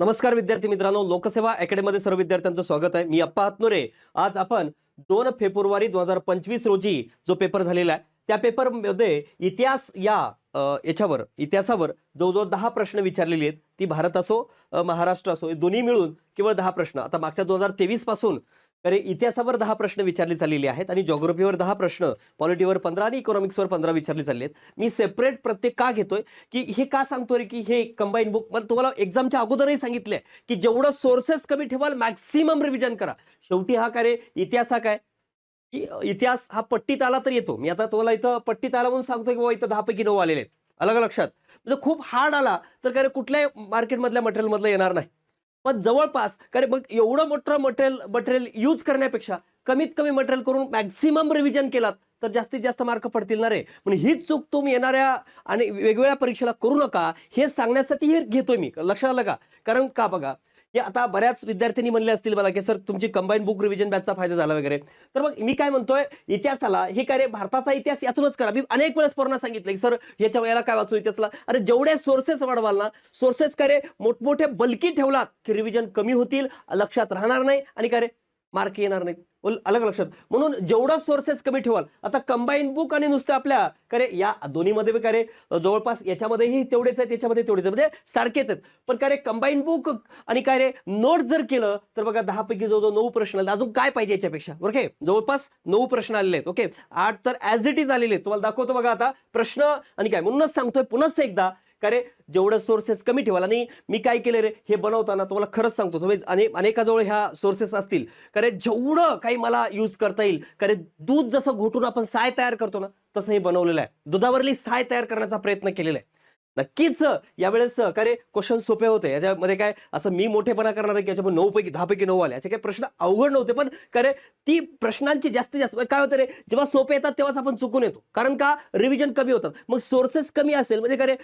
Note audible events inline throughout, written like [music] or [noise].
नमस्कार विद्यार्थी मित्रांनो लोकसेवा अकॅडमीमध्ये सर्व विद्यार्थ्यांचं स्वागत आहे. मी अप्पा हातनुरे. आज आपण दोन फेब्रुवारी दोन हजार पंचवीस रोजी जो पेपर झालेला आहे त्या पेपरमध्ये इतिहास या याच्यावर इतिहासावर जवळजवळ दहा प्रश्न विचारलेले आहेत. ती भारत असो महाराष्ट्र असो हे दोन्ही मिळून केवळ दहा प्रश्न. आता मागच्या दोन हजार तेवीसपासून अरे इतिहासावर दहा प्रश्न विचारले चाललेले आहेत आणि जॉग्रफीवर दहा प्रश्न पॉलिटीवर पंधरा आणि इकॉनॉमिक्सवर पंधरा विचारले चालले आहेत मी सेपरेट प्रत्येक का घेतोय? की हे का सांगतोय की हे कंबाईन बुक मला तुम्हाला एक्झामच्या अगोदरही सांगितलंय की जेवढं सोर्सेस कमी ठेवाल मॅक्सिमम रिव्हिजन करा. शेवटी हा काय रे? इतिहास हा काय? की इतिहास हा पट्टीत आला तर येतो. मी आता तुम्हाला इथं पट्टीत आला म्हणून सांगतोय की बाबा इथं दहापैकी नऊ आलेले आहेत. अलग लक्षात म्हणजे खूप हार्ड आला तर काय कुठल्याही मार्केटमधल्या मटेरियलमधलं येणार नाही. पण जवळपास कारण मग एवढं मोठं मटेरियल मटेरियल यूज करण्यापेक्षा कमीत कमी मटेरियल करून मॅक्सिमम रिव्हिजन केलात तर जास्तीत जास्त मार्क पडतील ना रे. पण हीच चूक तुम्ही येणाऱ्या आणि वेगवेगळ्या परीक्षेला करू नका हे सांगण्यासाठी हे घेतोय मी. लक्षात आलं का? कारण का बघा हे आता बऱ्याच विद्यार्थ्यांनी म्हणले असतील मला की सर तुमची कंबाईन बुक रिव्हिजन बॅचचा फायदा झाला वगैरे. तर मग मी काय म्हणतोय इतिहासाला हे काय रे भारताचा इतिहास यातूनच करा. मी अनेक वेळेस पोरांना सांगितलं की सर ह्याच्या वेळेला काय वाचू इतिहासला? अरे जेवढे सोर्सेस वाढवाल ना सोर्सेस काय रे मोठमोठे बलकी ठेवलात की रिव्हिजन कमी होतील लक्षात राहणार नाही. आणि काय रे मार्क येणार नाहीत. बोल अलग लक्षात. म्हणून जेवढं सोर्सेस कमी ठेवाल आता कंबाईन बुक आणि नुसतं आपल्या करे या दोन्हीमध्ये बी काय जवळपास याच्यामध्येही तेवढेच आहेत याच्यामध्ये तेवढेच म्हणजे सारखेच आहेत. पण काय रे कंबाईन बुक आणि काय रे नोट जर केलं तर बघा दहा पैकी जवळजवळ नऊ प्रश्न आले अजून काय पाहिजे याच्यापेक्षा? ओके जवळपास नऊ प्रश्न आलेले आहेत. ओके? आठ तर ॲज इट इज आलेले आहेत. तुम्हाला दाखवतो बघा आता प्रश्न आणि काय. म्हणूनच सांगतोय पुन्हा एकदा का रे? जेवढं सोर्सेस कमी ठेवाल आणि मी काय केलं रे? हे बनवताना तुम्हाला खरंच सांगतो. तुम्ही अनेकाजवळ ह्या सोर्सेस असतील. का रे? जेवढं काही मला यूज करता येईल का रे? दूध जसं घोटून आपण साय तयार करतो ना तसं हे बनवलेलं आहे. दुधावरली साय तयार करण्याचा प्रयत्न केलेला आहे. नक्कीच यावेळेस का क्वेश्चन सोपे होते. याच्यामध्ये काय असं मी मोठेपणा करणार आहे की याच्यामध्ये नऊ पैकी दहा पैकी नऊ आले. याचे काही प्रश्न अवघड नव्हते पण का ती प्रश्नांची जास्तीत जास्त काय होतं रे जेव्हा सोपे येतात तेव्हाच आपण चुकून येतो. कारण का? रिव्हिजन कमी होतात. मग सोर्सेस कमी असेल म्हणजे का रे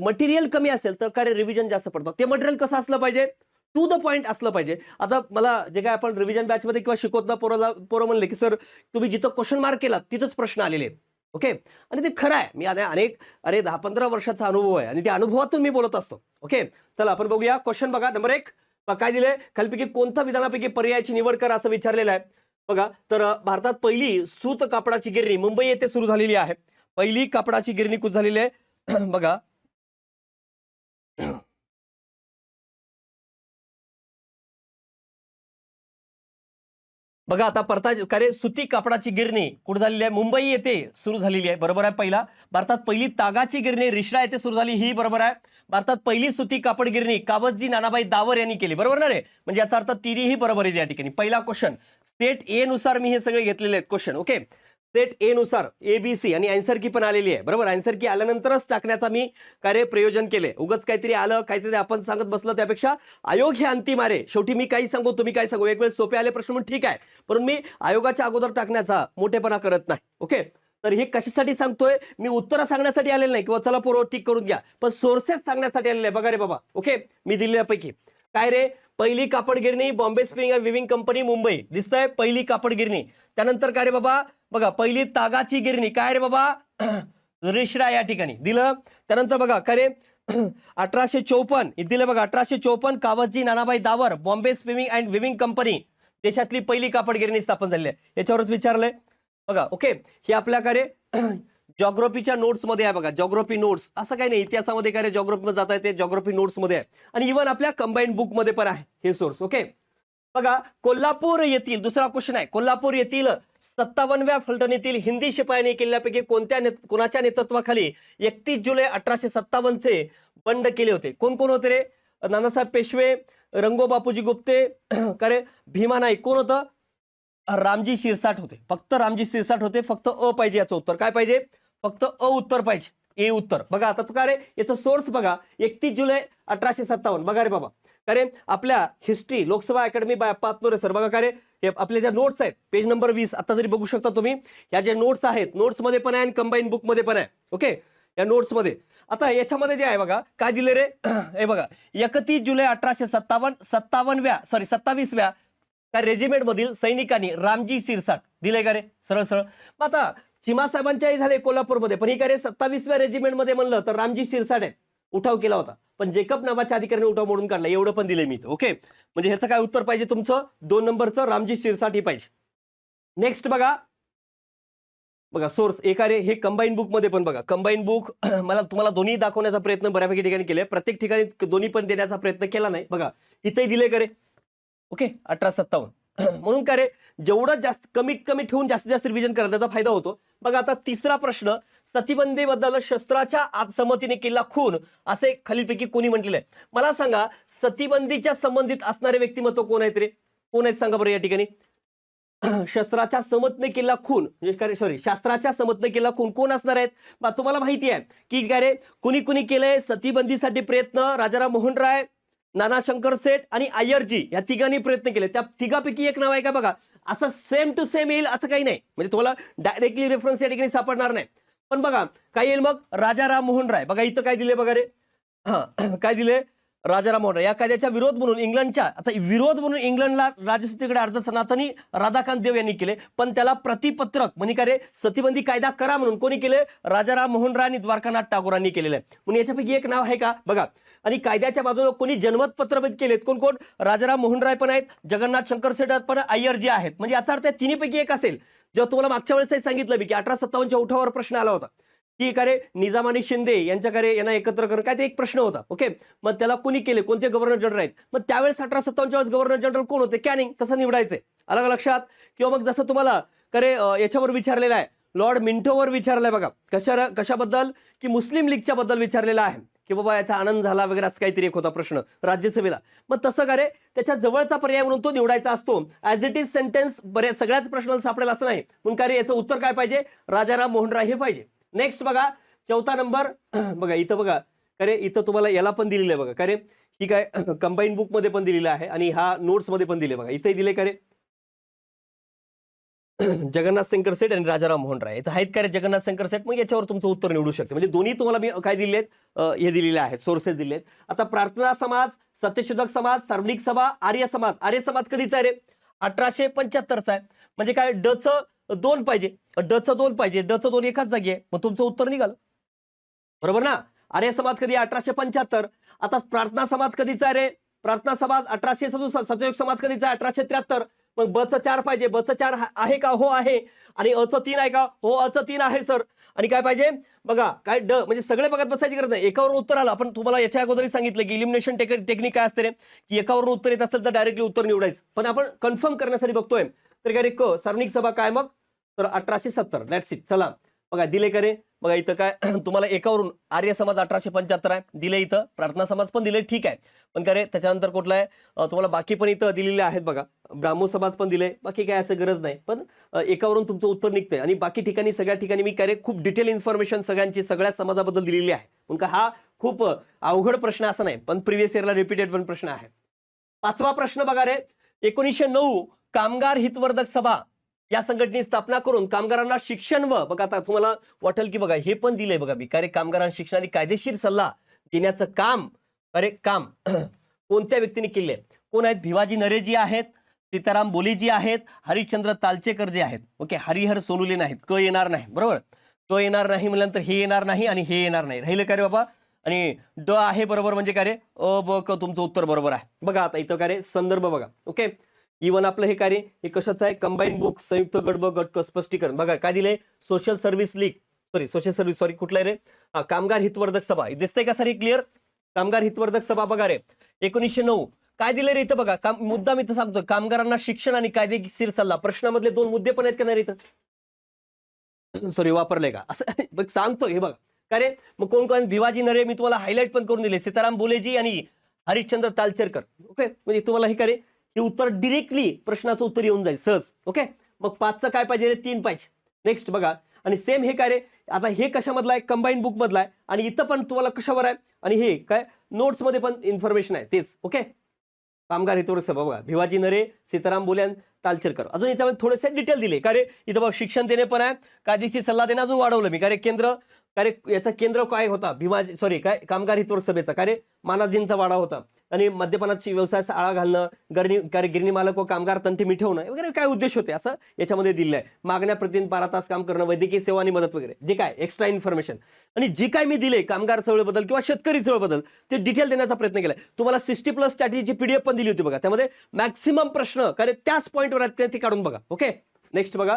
मटेरियल कमी असेल तर का रिव्हिजन जास्त पडतात ते मटेरियल कसं असलं पाहिजे? टू द पॉईंट असलं पाहिजे. आता मला जे काय आपण रिव्हिजन बॅचमध्ये किंवा शिकवताना पोराला पोरं म्हणले की सर तुम्ही जिथं क्वेश्चन मार्क केला तिथंच प्रश्न आलेले आहेत. ओके? आणि ते खरं आहे. मी आता अनेक अरे दहा पंधरा वर्षाचा अनुभव आहे आणि त्या अनुभवातून मी बोलत असतो. ओके? चला आपण बघूया. क्वेश्चन बघा. नंबर एक. काय दिलंय? खालपैकी कोणत्या विधानापैकी पर्यायाची निवड करा असं विचारलेलं आहे. बघा तर भारतात पहिली सूत कापडाची गिरणी मुंबई येथे सुरू झालेली आहे. पहिली कापडाची गिरणी कुठ झालेली आहे? [clears throat] बघा. बघा आता परता काय सुती कापडाची गिरणी कुठे झालेली आहे? मुंबई येथे सुरू झालेली आहे. बरोबर आहे पहिला? भारतात पहिली तागाची गिरणी रिश्रा येथे सुरू झाली ही बरोबर आहे. भारतात पहिली सुती कापड गिरणी कावसजी नानाबाई दावर यांनी केली. बरोबर ना रे? म्हणजे याचा अर्थ तिन्ही बरोबर आहे या ठिकाणी. पहिला क्वेश्चन स्टेट ए नुसार मी हे सगळे घेतलेले आहेत. क्वेश्चन ओके सेट ए नुसार ए बी सी आणि अँसर की पण आलेली आहे. बरोबर? अँसर की आल्यानंतरच टाकण्याचा मी कार्य प्रयोजन केले उगच काहीतरी आलं काहीतरी आपण सांगत बसलं त्यापेक्षा आयोग हे अंतिम आहे. शेवटी मी काही सांगू तुम्ही काय सांगू. एक वेळ सोपे आले प्रश्न म्हणून ठीक आहे. पण मी आयोगाच्या अगोदर टाकण्याचा मोठेपणा करत नाही. ओके तर हे कशासाठी सांगतोय? मी उत्तरं सांगण्यासाठी आलेलं नाही. किंवा चला पोरं ठीक करून घ्या. पण सोर्सेस सांगण्यासाठी आलेले आहे. बघा रे बाबा. ओके मी दिलेल्यापैकी. काय रे? पहिली कापड गिरणी Bombay spring weaving company Mumbai. दिसतंय पहिली कापड गिरणी. त्यानंतर काय रे बाबा? बघा पहिली तागाची गिरणी. काय रे बाबा? [clears throat] रिश्रा या ठिकाणी. दिलं. त्यानंतर बघा काय रे? [clears throat] अठराशे चौपन्न. दिलं बघा अठराशे चौपन्न Cowasji Nanabhai Davar Bombay swimming and weaving company. देशातली पहिली कापड गिरणी स्थापन झालेली आहे. याच्यावरच विचारलंय. बघा ओके. हे आपल्या काय रे? [clears throat] जॉग्रफीच्या नोट्समध्ये आहे बघा जॉग्रफी नोट्स असं काही नाही इतिहासामध्ये काय रे जाता येते जॉग्रफी नोट्समध्ये आहे. आणि इव्हन आपल्या कंबाईन बुकमध्ये पण आहे हे सोर्स ओके बघा कोल्हापूर येथील दुसरा क्वेश्चन आहे. कोल्हापूर येथील सत्तावन्नव्या फलटणीतील हिंदी शिपायांनी केल्यापैकी कोणत्या नेत- कोणाच्या नेतृत्वाखाली एकतीस जुलै अठराशे सत्तावन्नचे बंड केले होते? कोण कोण होते रे? नानासाहेब पेशवे रंगो बापूजी गुप्ते [clears throat] करे भीमा नाईक. कोण होतं? रामजी शिरसाट होते. फक्त रामजी शिरसाट होते फक्त अ पाहिजे याचं उत्तर. काय पाहिजे? फक्त अ उत्तर पाहिजे. ए उत्तर. बघा आता तुका काय रे? याचं सोर्स बघा. एकतीस जुलै अठराशे सत्तावन्न. बघा रे बाबा. अरे आपल्या हिस्ट्री लोकसभा अकॅडमी बाय पातनोरे सर बघा का रे? आपले ज्या नोट्स आहेत पेज नंबर वीस आता जरी बघू शकता तुम्ही ह्या ज्या नोट्स आहेत नोट्समध्ये पण आहे आणि कंबाईन बुकमध्ये पण आहे. ओके या नोट्समध्ये. आता याच्यामध्ये जे आहे बघा काय दिले रे? [clears throat] हे बघा. एकतीस जुलै अठराशे सत्तावन्न सत्तावन्नव्या सॉरी सत्तावीसव्या त्या रेजिमेंट मधील सैनिकांनी रामजी सिरसाट. दिले का रे? सरळ सरळ. मग आता चिमा साहेबांच्याही झाले कोल्हापूरमध्ये. पण ही काय रे सत्तावीसव्या रेजिमेंटमध्ये म्हणलं तर रामजी सिरसाट उठाव केला होता. पण जेकब नावाच्या अधिकाऱ्याने उठाव मोडून काढला. एवढं पण दिले मी ओके म्हणजे ह्याचं काय उत्तर पाहिजे तुमचं? दोन नंबरचं रामजी शिरसाट पाहिजे. नेक्स्ट बघा. बघा सोर्स एकारे हे कंबाईन बुकमध्ये पण बघा. कंबाईन बुक [clears throat] मला तुम्हाला दोन्ही दाखवण्याचा प्रयत्न बऱ्यापैकी ठिकाणी केले प्रत्येक ठिकाणी दोन्ही पण देण्याचा प्रयत्न केला नाही. बघा इथेही दिले करे ओके अठरा सत्तावन्न. [clears throat] म्हणून काय रे जेवढं जास्त कमीत कमी ठेवून जास्तीत जास्त रिव्हिजन करा त्याचा फायदा होतो. बघा आता तिसरा प्रश्न सतीबंदीबद्दल शस्त्राच्या आत्समतीने केला खून असे खालीलपैकी कोणी म्हटलेलं आहे. मला सांगा सतीबंदीच्या संबंधित असणारे व्यक्तिमत्व कोण आहेत रे? कोण आहेत सांगा बरं या ठिकाणी? [clears throat] शस्त्राच्या समतने केला खून म्हणजे काय सॉरी शास्त्राच्या समतने केला खून कोण असणार आहेत? तुम्हाला माहिती आहे की काय रे कुणी कुणी केलंय सतीबंदीसाठी प्रयत्न राजाराम मोहन राय नाना शंकर सेठ आणि आयरजी या तिघांनी प्रयत्न केले. त्या तिघापैकी एक नाव आहे का बघा? असं सेम टू सेम येईल असं काही नाही. म्हणजे तुम्हाला डायरेक्टली रेफरन्स या ठिकाणी सापडणार नाही. पण बघा काय येईल मग राजा राम मोहन राय. बघा इथं काय दिले बघा रे? हां [clears throat] काय दिले राजाराम मोहन राय या कायद्याच्या विरोध म्हणून इंग्लंडच्या आता विरोध म्हणून इंग्लंडला राजसत्तेकडे अर्ज सनातनी राधाकांत देव यांनी केले पण त्याला प्रतिपत्रक म्हणजे काय रे सतीबंदी कायदा करा म्हणून कोणी केले? राजाराम मोहन राय आणि द्वारकानाथ टागोरांनी केलेलं आहे. म्हणून याच्यापैकी एक नाव आहे का? बघा. आणि कायद्याच्या बाजूला कोणी जनमत पत्रभेद केलेत? कोण कोण? राजाराम मोहन राय पण आहेत जगन्नाथ शंकर सेठ पण अय्यर जे आहेत. म्हणजे याचा अर्थ तिन्हीपैकी एक असेल. जेव्हा तुम्हाला मागच्या वेळेस सांगितलं मी की अठरा सत्तावन्नच्या उठावर प्रश्न आला होता. की का रे निजाम आणि शिंदे यांच्याकडे यांना एकत्र करणं काय ते एक प्रश्न होता ओके? मग त्याला कोणी केले? कोणते गव्हर्नर जनरल आहेत? मग त्यावेळेस अठरा सत्तावन्नच्या वेळेस गव्हर्नर जनरल कोण होते? कॅनिंग तसं निवडायचे. अलग लक्षात? किंवा मग जसं तुम्हाला करे याच्यावर विचारलेलं आहे लॉर्ड मिंटोवर विचारलंय बघा कशा कशाबद्दल? की मुस्लिम लीगच्या बद्दल विचारलेला आहे. की बाबा याचा आनंद झाला वगैरे असं काहीतरी एक होता प्रश्न राज्यसभेला. मग तसं का रे त्याच्या जवळचा पर्याय म्हणून तो निवडायचा असतो. ऍज इट इज सेंटेन्स बऱ्या सगळ्याच प्रश्नाला सापडेल असं नाही. म्हणून का रे याचं उत्तर काय पाहिजे? राजाराम मोहन राय हे पाहिजे. नेक्स्ट बघा चौथा नंबर [clears throat] बघा इथं बघा. अरे इथं तुम्हाला याला पण दिलेलं आहे बघा. का रे ही काय [clears throat] कंबाईन बुकमध्ये पण दिलेलं आहे आणि हा नोट्समध्ये पण दिले बघा. इथंही दिले का रे जगन्नाथ शंकर सेठ आणि राजाराम मोहन राय. इथं आहेत का रे जगन्नाथ शंकर सेठ मग याच्यावर तुमचं उत्तर निवडू शकते. म्हणजे दोन्ही तुम्हाला मी काय दिले आहेत? हे दिलेले आहेत सोर्सेस दिले आहेत. आता प्रार्थना समाज सत्यशोधक समाज सार्वजनिक सभा आर्य समाज. आर्य समाज कधीचा आहे रे? अठराशे पंच्याहत्तरचा आहे. म्हणजे काय डचं दोन पाहिजे. डचं दोन पाहिजे. डचं दोन एकाच जागी आहे. मग तुमचं उत्तर निघालं. बरोबर ना? आर्य समाज कधी अठराशे पंच्याहत्तर? आता प्रार्थना समाज कधीचा रे? प्रार्थना समाज अठराशे सदुसष्ट सतयोग समाज कधीचा अठराशे त्र्याहत्तर. मग ब च चार पाहिजे. ब च चार आहे का? हो आहे. आणि अ च तीन आहे का? हो अ च तीन आहे सर. आणि काय पाहिजे? बघा काय ड म्हणजे सगळे बघत बसायची गरज नाही. एकावरून उत्तर आलं. आपण तुम्हाला याच्या अगोदरही सांगितलं की इलिमिनेशन टेक्निक काय असते रे? की एकावरून उत्तर येत असेल तर डायरेक्टली उत्तर निवडायचं. पण आपण कन्फर्म करण्यासाठी बघतोय. तर काय रे क? सार्वजनिक सभा काय मग? तर अठराशे सत्तर. दॅट्स इट चला. बघा दिले का रे? बघा इथं काय [clears throat] तुम्हाला एकावरून आर्य समाज अठराशे पंच्याहत्तर आहे. दिले इथं. प्रार्थना समाज पण दिले. ठीक आहे. पण काय रे त्याच्यानंतर कुठला आहे? तुम्हाला बाकी पण इथं दिलेले आहेत बघा. ब्राह्मो समाज पण दिले. बाकी काय असं गरज नाही. पण एकावरून तुमचं उत्तर निघतंय. आणि बाकी ठिकाणी सगळ्या ठिकाणी मी काय रे खूप डिटेल इन्फॉर्मेशन सगळ्यांची सगळ्या समाजाबद्दल दिलेली आहे. म्हणून का हा खूप अवघड प्रश्न असा नाही. पण प्रिव्हियस इयरला रिपीटेड पण प्रश्न आहे. पाचवा प्रश्न बघा रे. एकोणीसशे नऊ कामगार हितवर्धक सभा या संघटनेची स्थापना करून कामगारांना शिक्षण व बघा आता तुम्हाला वाटेल की बघा हे पण दिलंय बघा भिकारी कामगारांना शिक्षण आणि कायदेशीर सल्ला देण्याचं काम अरे काम [clears throat] कोणत्या व्यक्तीने केले कोण आहेत? भिवाजी नरेजी आहेत सीताराम बोलीजी आहेत हरिश्चंद्र तालचेकर जे आहेत. ओके हरिहर सोनुले नाहीत. क येणार नाही. बरोबर? क येणार नाही म्हटल्यानंतर हे येणार नाही आणि हे येणार नाही. राहिलं का रे बाबा? आणि ड आहे बरोबर म्हणजे काय रे? अ ब क तुमचं उत्तर बरोबर आहे. बघा आता इथं काय रे? संदर्भ बघा. ओके? इवन आपलं हे कार्य हे कशाचं आहे? कंबाईन बुक संयुक्त गट ब गट क स्पष्टीकरण. बघा काय दिले social service league sorry social service sorry कुठलं आहे रे? कामगार हितवर्धक सभा. दिसतंय का सर हे क्लिअर कामगार हितवर्धक सभा बघा रे. एकोणीसशे नऊ. काय दिले रे इथं बघा? काम मुद्दा मी इथं सांगतो कामगारांना शिक्षण आणि कायदेशीर सल्ला. प्रश्नामधले दोन मुद्दे पण आहेत का नाही इथं? सॉरी वापरले का? असं [laughs] बघ सांगतोय हे बघा. काय रे? मग कोण कोण? भिवाजी नरे मी तुम्हाला हायलाईट पण करून दिले. सीताराम बोलेजी आणि हरिश्चंद्र तालचेरकर. ओके म्हणजे तुम्हाला हे काय रे हे उत्तर डिरेक्टली प्रश्नाचं उत्तर येऊन जाईल सहज. ओके मग पाचचं काय पाहिजे रे? तीन पाहिजे. नेक्स्ट बघा. आणि सेम हे काय रे? आता हे कशामधला आहे? कंबाईन बुक मधलं आहे. आणि इथं पण तुम्हाला कशावर आहे? आणि हे काय? नोट्समध्ये पण इन्फॉर्मेशन आहे. तेच. ओके कामगार हितवर्ग सभा बघा. भिवाजी नरे सीताराम बोल्यान तालचेर कर. अजून याच्यामध्ये थोडेसे डिटेल दिले. का रे इथं बघ शिक्षण देणे पण आहे कायदेशीर सल्ला देणं अजून वाढवलं मी. का रे केंद्र का रे याचा केंद्र काय होता? भीमा सॉरी काय कामगार हितवर सभेचा. का रे मानाजींचा वाडा होता. आणि मद्यपानाची व्यवसाय आळा घालणं गरणी का रे गिरणी मालक व कामगार तंटी मिठवणं वगैरे काय उद्देश होते? असं याच्यामध्ये दिलं आहे मागण्या प्रतिदिन बारा तास काम करणं वैद्यकीय सेवा आणि मदत वगैरे. जे काय एक्स्ट्रा इन्फॉर्मेशन आणि जी काय मी दिले कामगार चळवळीबद्दल किंवा शेतकरी चळवळीबद्दल ते डिटेल देण्याचा प्रयत्न केलाय. तुम्हाला सिक्स्टी प्लस स्ट्रॅटेजीची पीडीएफ पण दिली होती बघा. त्यामध्ये मॅक्सिमम प्रश्न कारण त्याच पॉईंट पॉईंटवर आहेत ते- काढून बघा ओके नेक्स्ट बघा.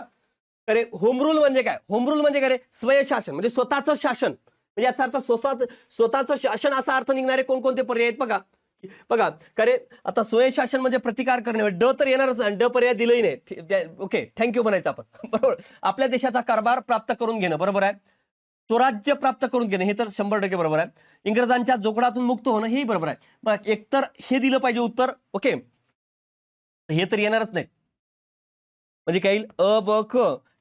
अरे होम रूल म्हणजे काय? होम रूल म्हणजे काय रे? स्वयंशासन म्हणजे स्वतःचं शासन. म्हणजे याचा अर्थ स्वतः स्वतःचं शासन असा अर्थ निघणारे कोणकोणते पर्याय आहेत बघा. बघा करे आता स्वयंशासन म्हणजे प्रतिकार करणे म्हणजे ड तर येणारच नाही ड पर्याय दिलंही नाही. ओके थँक्यू म्हणायचं आपण. [laughs] बरोबर? आपल्या देशाचा कारभार प्राप्त करून घेणं बरोबर आहे? स्वराज्य प्राप्त करून घेणं हे तर शंभर टक्के बरोबर आहे. इंग्रजांच्या जोगडातून मुक्त होणं हेही बरोबर आहे. एकतर हे दिलं पाहिजे उत्तर ओके हे तर येणारच नाही. म्हणजे काय येईल? अ ब क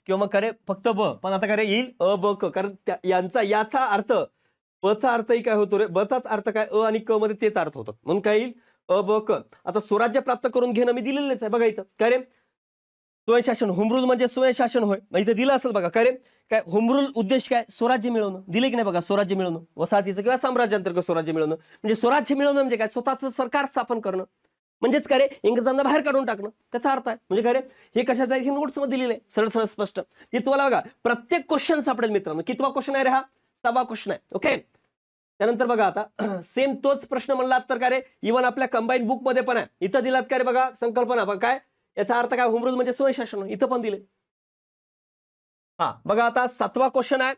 किंवा मग खरे फक्त ब. पण आता खरे येईल अ ब क. कारण त्या- यांचा याचा अर्थ बचा अर्थही काय होतो रे? बचाच अर्थ काय? अ आणि क मध्ये तेच अर्थ होतात. म्हणून काय येईल? अ ब क. आता स्वराज्य प्राप्त करून घेणं मी दिलेलंच आहे. बघा इथं. काय रे? स्वयंशासन. होमरूल म्हणजे स्वयंशासन होय. मग इथं दिलं असेल बघा. काय रे? काय होमरूल उद्देश काय? स्वराज्य मिळवणं. दिले की नाही बघा? स्वराज्य मिळवणं. वसाहतीचं किंवा साम्राज्यांतर्गत स्वराज्य मिळवणं. म्हणजे स्वराज्य मिळवणं म्हणजे काय? स्वतःचं सरकार स्थापन करणं. म्हणजेच काय रे? इंग्रजांना बाहेर काढून टाकणं. त्याचा अर्थ आहे. म्हणजे काय रे? हे कशाचं आहे? हे नोट्समध्ये दिलेलं आहे सरळ सरळ स्पष्ट. हे तुम्हाला बघा प्रत्येक क्वेश्चन सापडेल मित्रांनो. कितवा क्वेश्चन आहे रे हा? सहावा क्वेश्चन आहे. ओके त्यानंतर बघा आता. [clears throat] सेम तोच प्रश्न म्हणला तर काय रे? इव्हन आपल्या कंबाईन बुकमध्ये पण आहे. इथं दिलात काय रे बघा? संकल्पना. बघा काय? याचा अर्थ काय? होमरूल म्हणजे स्वयंशासन इथं पण दिले हा बघा आता सातवा क्वेश्चन आहे.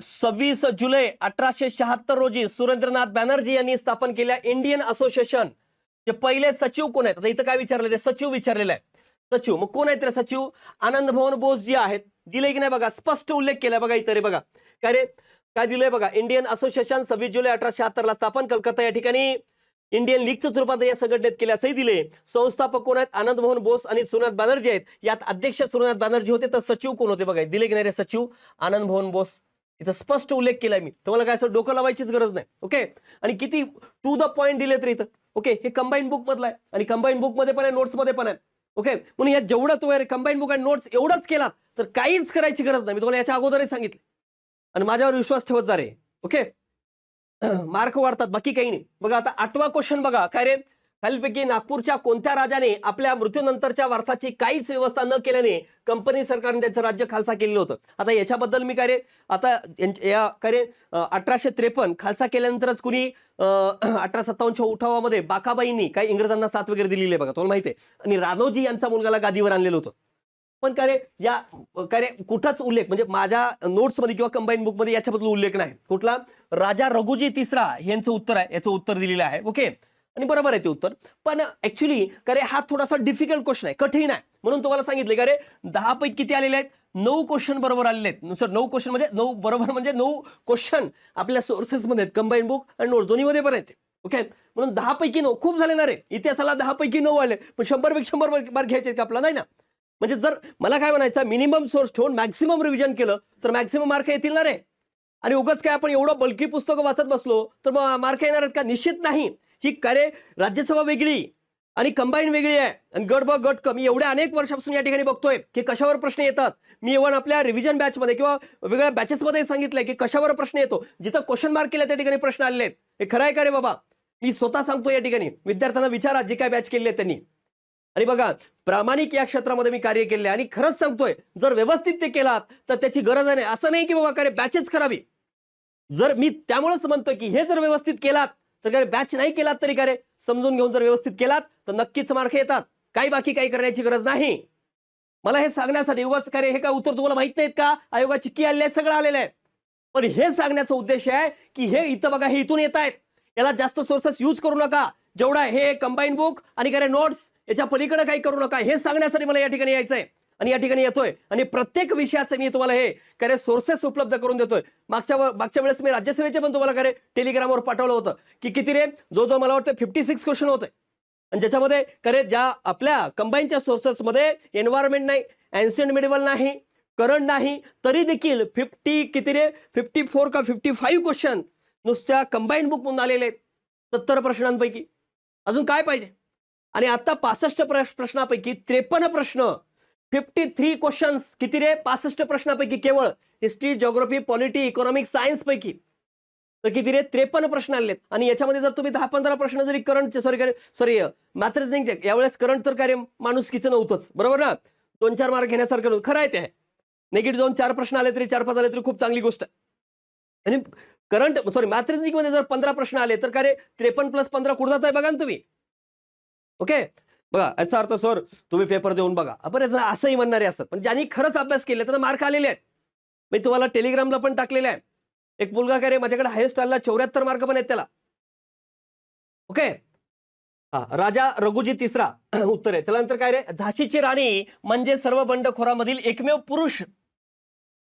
सव्वीस जुलै अठराशे शहात्तर रोजी सुरेंद्रनाथ बॅनर्जी यांनी स्थापन केल्या इंडियन असोसिएशन. जे पहिले सचिव कोण आहेत? आता इथं काय विचारलेलं आहे सचिव विचारलेलं आहे. सचिव मग कोण आहेत रे सचिव? आनंद भवन बोस जी आहेत दिले की नाही बघा? स्पष्ट उल्लेख केलाय बघा इतर बघा. काय रे? काय दिलंय बघा? इंडियन असोसिएशन सव्वीस जुलै अठराशे शहात्तर ला स्थापन कलकत्ता या ठिकाणी इंडियन लीगचं रूपांतर या संघटनेत केले असंही दिले संस्थापक कोण आहेत? आनंद मोहन बोस आणि सुनाथ बॅनर्जी आहेत. यात अध्यक्ष सुरनाथ बॅनर्जी होते तर सचिव कोण होते बघा? दिले की नाही रे सचिव? आनंद मोहन बोस. इथं स्पष्ट उल्लेख केलाय मी. तुम्हाला काय असं डोकं लावायचीच गरज नाही. ओके? आणि किती टू द पॉईंट दिले तर इथं? ओके हे कंबाईन बुक मधलं आहे. आणि कंबाईन बुकमध्ये पण आहे नोट्समध्ये पण आहे. ओके म्हणून यात जेवढं तो कंबाईन बुक आणि नोट्स एवढंच केलात तर काहीच करायची गरज नाही. मी तुम्हाला याच्या अगोदरही सांगितलं. आणि माझ्यावर विश्वास ठेवत जा रे. ओके मार्क [clears throat] वाढतात बाकी काही नाही. बघा आता आठवा क्वेश्चन बघा. काय रे? खालीलपैकी नागपूरच्या कोणत्या राजाने आपल्या मृत्यूनंतरच्या वारसाची काहीच व्यवस्था न केल्याने कंपनी सरकारने त्याचं राज्य खालसा केलेलं होतं. आता याच्याबद्दल मी काय रे? आता या काय रे? अठराशे त्रेपन्न खालसा केल्यानंतरच कुणी [clears throat] अठरा सत्तावन्नच्या उठावामध्ये बाकाबाईंनी काही इंग्रजांना साथ वगैरे दिलेली आहे बघा तुम्हाला माहिती आहे. आणि रानोजी यांचा मुलगाला गादीवर आणलेलं होतं. पण काय रे या काय रे कुठंच उल्लेख म्हणजे माझ्या नोट्समध्ये किंवा कंबाईन बुकमध्ये याच्याबद्दल उल्लेख नाही. कुठला? राजा रघुजी तिसरा यांचं उत्तर आहे याचं उत्तर दिलेलं आहे. ओके? आणि बरोबर आहे ते उत्तर. पण ऍक्च्युली का रे हा थोडासा डिफिकल्ट क्वेश्चन आहे. कठीण आहे. म्हणून तुम्हाला सांगितले का रे दहा पैकी किती आलेले आहेत? नऊ क्वेश्चन बरोबर आलेले आहेत. सर नऊ क्वेश्चन म्हणजे नऊ बरोबर म्हणजे नऊ क्वेश्चन आपल्या सोर्सेसमध्ये आहेत. कंबाईन बुक आणि नोट दोन्हीमध्ये पण आहेत. ओके म्हणून दहा पैकी नऊ खूप झाले ना रे. इतिहासाला दहा पैकी नऊ आले. पण शंभर पैकी शंभर बार घ्यायचे आहेत का आपला नाही ना. म्हणजे जर मला काय म्हणायचं मिनिमम सोर्स ठेवून मॅक्सिमम रिव्हिजन केलं तर मॅक्सिमम मार्क येतील ना रे. आणि उगाच काय आपण एवढं बल्की पुस्तकं वाचत बसलो तर मग मार्क येणार आहेत का? निश्चित नाही. ही कार्य राज्यसभा वेगळी आणि कंबाईन वेगळी आहे. आणि गट ब गट कमी. एवढ्या अनेक वर्षापासून या ठिकाणी बघतोय की कशावर प्रश्न येतात. मी इव्हन आपल्या रिव्हिजन बॅचमध्ये किंवा वेगळ्या बॅचेसमध्ये सांगितलंय की कशावर प्रश्न येतो. जिथं क्वेश्चन मार्क केलं त्या ठिकाणी प्रश्न आलेले आहेत. हे खरं आहे का रे बाबा? मी स्वतः सांगतो या ठिकाणी. विद्यार्थ्यांना विचारा जे काय बॅच केली आहे त्यांनी. आणि बघा प्रामाणिक या क्षेत्रामध्ये मी कार्य केले आणि खरंच सांगतोय जर व्यवस्थित ते केलात तर त्याची गरज नाही. असं नाही की बाबा कार्य बॅचेस करावी जर मी त्यामुळेच म्हणतोय की हे जर व्यवस्थित केलात तर काय बॅच नाही केलात तरी का रे? समजून घेऊन जर व्यवस्थित केलात तर नक्कीच मार्क येतात. काही बाकी काही करण्याची गरज नाही. मला हे सांगण्यासाठी उगाच कार्य हे काय उत्तर तुम्हाला माहीत नाहीत का? आयोगाची की आहे सगळं आलेलं आहे. पण हे सांगण्याचा उद्देश आहे की हे इथं बघा हे इथून येत आहेत याला जास्त सोर्सेस यूज करू नका. जेवढा हे कंबाईन बुक आणि काय नोट्स याच्या पलीकडे काही करू नका. हे सांगण्यासाठी मला या ठिकाणी यायचंय. आणि या ठिकाणी येतोय. आणि प्रत्येक विषयाचं मी तुम्हाला हे खरे सोर्सेस उपलब्ध करून देतोय. मागच्या मागच्या वेळेस मी राज्यसभेचे पण तुम्हाला खरे टेलिग्रामवर पाठवलं होतं की किती रे? जो जो मला वाटतं फिफ्टी सिक्स क्वेश्चन होते. आणि ज्याच्यामध्ये करे ज्या आपल्या कंबाईनच्या सोर्सेसमध्ये एन्व्हायरमेंट नाही अँशियंट मेडिवल नाही करंट नाही तरी देखील फिफ्टी किती रे? फिफ्टी फोर का फिफ्टी फाईव्ह क्वेश्चन नुसत्या कंबाईन बुक म्हणून आलेले आहेत. सत्तर प्रश्नांपैकी. अजून काय पाहिजे? आणि आता पासष्ट प्रश्नापैकी त्रेपन्न प्रश्न फिफ्टी थ्री क्वेश्चन्स किती रे? पासष्ट प्रश्नापैकी केवळ. History geography polity economic science पैकी. तर किती रे? त्रेपन्न प्रश्न आलेत आणि याच्यामध्ये जर तुम्ही दहा पंधरा प्रश्न जरी करंट सॉरी सॉरी मॅथ्रेस यावेळेस करंट तर कार्य माणुसकीचं नव्हतंच. बरोबर ना? दोन चार मार्क घेण्यासारखं नव्हतं. खरं आहे ते. नेगेटिव्ह दोन चार प्रश्न आले तरी चार पाच आले तरी खूप चांगली गोष्ट. आहे आणि करंट सॉरी मॅथ्रेस मध्ये जर पंधरा प्रश्न आले तर काय रे? त्रेपन्न प्लस पंधरा कुठं जात आहे बघा ना तुम्ही. ओके बघा याचा अर्थ सर तुम्ही पेपर देऊन बघा. आपण याचं असंही म्हणणारे असतात. पण ज्यांनी खरंच अभ्यास केले त्यांना मार्क आलेले आहेत. मी तुम्हाला टेलिग्रामला पण टाकलेले आहे. एक मुलगा काय रे माझ्याकडे हायेस्ट आला चौऱ्याहत्तर मार्क पण आहेत त्याला. ओके हा राजा रघुजी तिसरा [clears throat] उत्तर आहे. त्यानंतर काय रे झाशीची राणी म्हणजे सर्व बंडखोरामधील एकमेव पुरुष.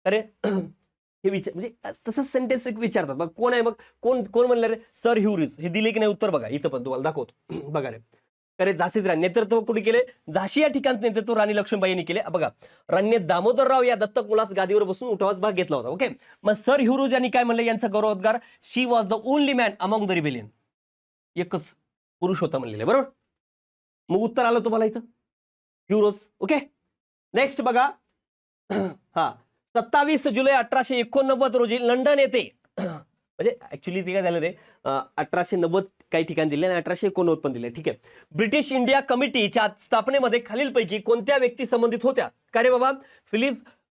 अरे [clears throat] हे विचार म्हणजे तसंच सेंटेन्स एक विचारतात. मग कोण आहे मग? कोण कोण म्हणलं रे? सर ह्युरिज. हे दिले की नाही उत्तर बघा. इथं पण तुम्हाला दाखवतो. [clears throat] बघा रे. अरे झाशीच राणी. नेतृत्व कुठे केले? झाशी या ठिकाणचं नेतृत्व राणी लक्ष्मीबाई यांनी केले बघा राणी दामोदरराव या दत्तक मुलास गादीवर बसून उठावास भाग घेतला होता ओके मग सर ह्युरोज यांनी काय म्हणलं? यांचा गौरवोद्गार she was the only man among the rebellion एकच पुरुष होता म्हणलेले बरोबर? मग उत्तर आलं तुम्हाला इथं? युरोज ओके नेक्स्ट बघा. [clears throat] हा सत्तावीस जुलै अठराशे एकोणनव्वद रोजी लंडन येथे [clears throat] म्हणजे ऍक्च्युली ते काय झालं रे अठराशे नव्वद काही ठिकाणी दिले आणि अठराशे एकोणनव्वद पण दिले ठीक आहे. ब्रिटिश इंडिया कमिटीच्या स्थापनेमध्ये खालीलपैकी कोणत्या व्यक्ती संबंधित होत्या? का रे बाबा? Philip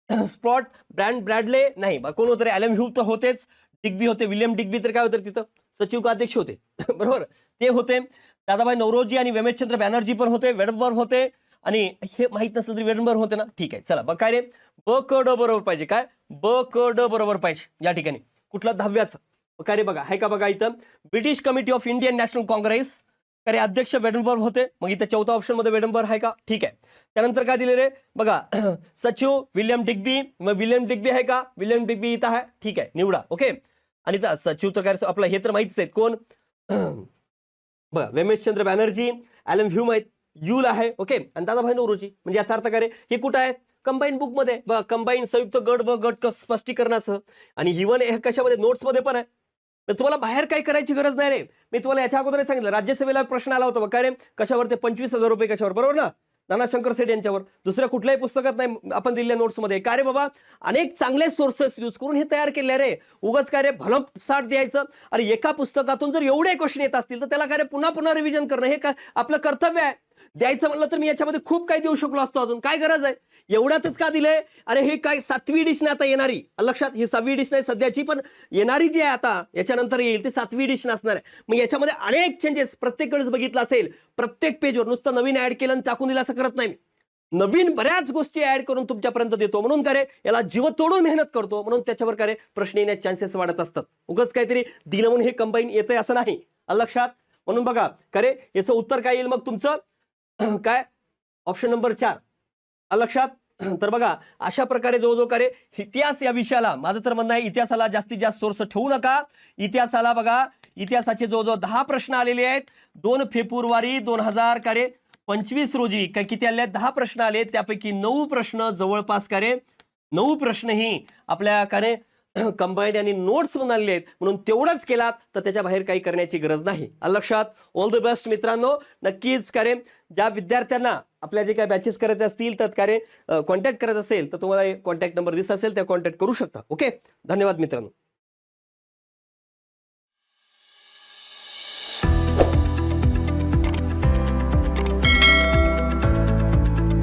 spot brand Bradley? नाही बा, कोण होतं रे? ॲलम ह्यू तर होतेच. डिग्बी होते विलियम डिग्बी तर काय होतं तिथं? सचिव का अध्यक्ष होते? [laughs] बरोबर? ते होते. दादाभाई नवरोजी आणि वेमेशचंद्र बॅनर्जी पण होते वेडबर होते. आणि हे माहीत नसलं तरी वेडंबर होते ना? ठीक आहे चला बघ काय रे? ब क ड बरोबर पाहिजे काय? ब क ड बरोबर पाहिजे या ठिकाणी. कुठला दहाव्याचं? अरे रे बघा आहे का बघा इथं? British committee of Indian National Congress अरे अध्यक्ष वेडनबर होते. मग इथं चौथा ऑप्शनमध्ये वेडनबर आहे का? ठीक आहे. त्यानंतर काय दिले रे बघा [clears throat] सचिव विल्यम डिग्बी. मग विल्यम डिग्बी आहे का? विल्यम डिग्बी इथं आहे. ठीक आहे निवडा ओके? आणि इथं सचिव तर काय आपलं हे तर माहितीच आहेत. कोण? [clears throat] बघा रमेशचंद्र बॅनर्जी ॲलम व्ह्यू आहेत. युल आहे ओके? आणि दादाभाई नवरोजी. म्हणजे याचा अर्थ काय रे? हे कुठं आहे? कंबाईन बुकमध्ये. बघा कंबाईन संयुक्त गट व गट स्पष्टीकरणासह. आणि इव्हन हे कशामध्ये? नोट्समध्ये पण आहे. तुम्हाला बाहेर काही करायची गरज नाही रे. मी तुम्हाला याच्या अगोदर सांगितलं राज्यसभेला प्रश्न आला होता बघ, रे? कशावर? ते पंचवीस हजार रुपये कशावर? बरोबर ना? नाना शंकर सेठ यांच्यावर. दुसऱ्या कुठल्याही पुस्तकात नाही आपण दिलेल्या नोट्समध्ये. का रे बाबा? अनेक चांगले सोर्सेस यूज करून हे तयार केले रे. उगाच काय रे? भलं साठ द्यायचं. अरे एका पुस्तकातून जर एवढे क्वेश्चन येत असतील तर त्याला काय रे? पुन्हा पुन्हा रिव्हिजन करणं हे का आपलं कर्तव्य आहे. द्यायचं म्हणलं तर मी याच्यामध्ये खूप काही देऊ शकलो असतो अजून. काय गरज आहे? एवढ्यातच का दिलंय? अरे हे काय सातवी डिश नाही आता येणारी? लक्षात ही सहावी डिश नाही सध्याची पण येणारी जी आहे आता याच्यानंतर येईल ती सातवी डिश नसणार आहे. मग याच्यामध्ये अनेक चेंजेस प्रत्येक वेळेस बघितलं असेल प्रत्येक पेजवर नुसतं नवीन ऍड केलं आणि टाकून दिलं असं करत नाही नवीन बऱ्याच गोष्टी ऍड करून तुमच्यापर्यंत देतो. म्हणून काय रे याला जीव तोडून मेहनत करतो. म्हणून त्याच्यावर काय रे प्रश्न येण्याचे चान्सेस वाढत असतात. उगाच काहीतरी दिलं म्हणून हे कंबाईन येतंय असं नाही. लक्षात? म्हणून बघा का रे याचं उत्तर काय येईल मग तुमचं? [clears throat] काय? ऑप्शन नंबर चार. लक्षात? तर बघा अशा प्रकारे जो का रे इतिहास या विषयाला माझं तर म्हणणं आहे इतिहासाला जास्तीत जास्त सोर्स ठेवू नका. इतिहासाला बघा इतिहासाचे जवळजवळ दहा प्रश्न आलेले आहेत दोन फेब्रुवारी दोन हजार का रे पंचवीस रोजी काय किती आले दहा प्रश्न आले त्यापैकी नऊ प्रश्न जवळपास करे नऊ प्रश्न ही आपल्या का रे [clears throat] कंबाईंड आणि नोट्स बनवलेले आहेत. म्हणून तेवढंच केलात तर त्याच्या बाहेर काही करण्याची गरज नाही. लक्षात? ऑल द बेस्ट मित्रांनो. नक्कीच का ज्या विद्यार्थ्यांना आपल्या जे काही बॅचेस करायचे असतील तर कॉन्टॅक्ट करायचं असेल तर तुम्हाला कॉन्टॅक्ट नंबर दिसत असेल त्या कॉन्टॅक्ट करू शकता. ओके धन्यवाद मित्रांनो.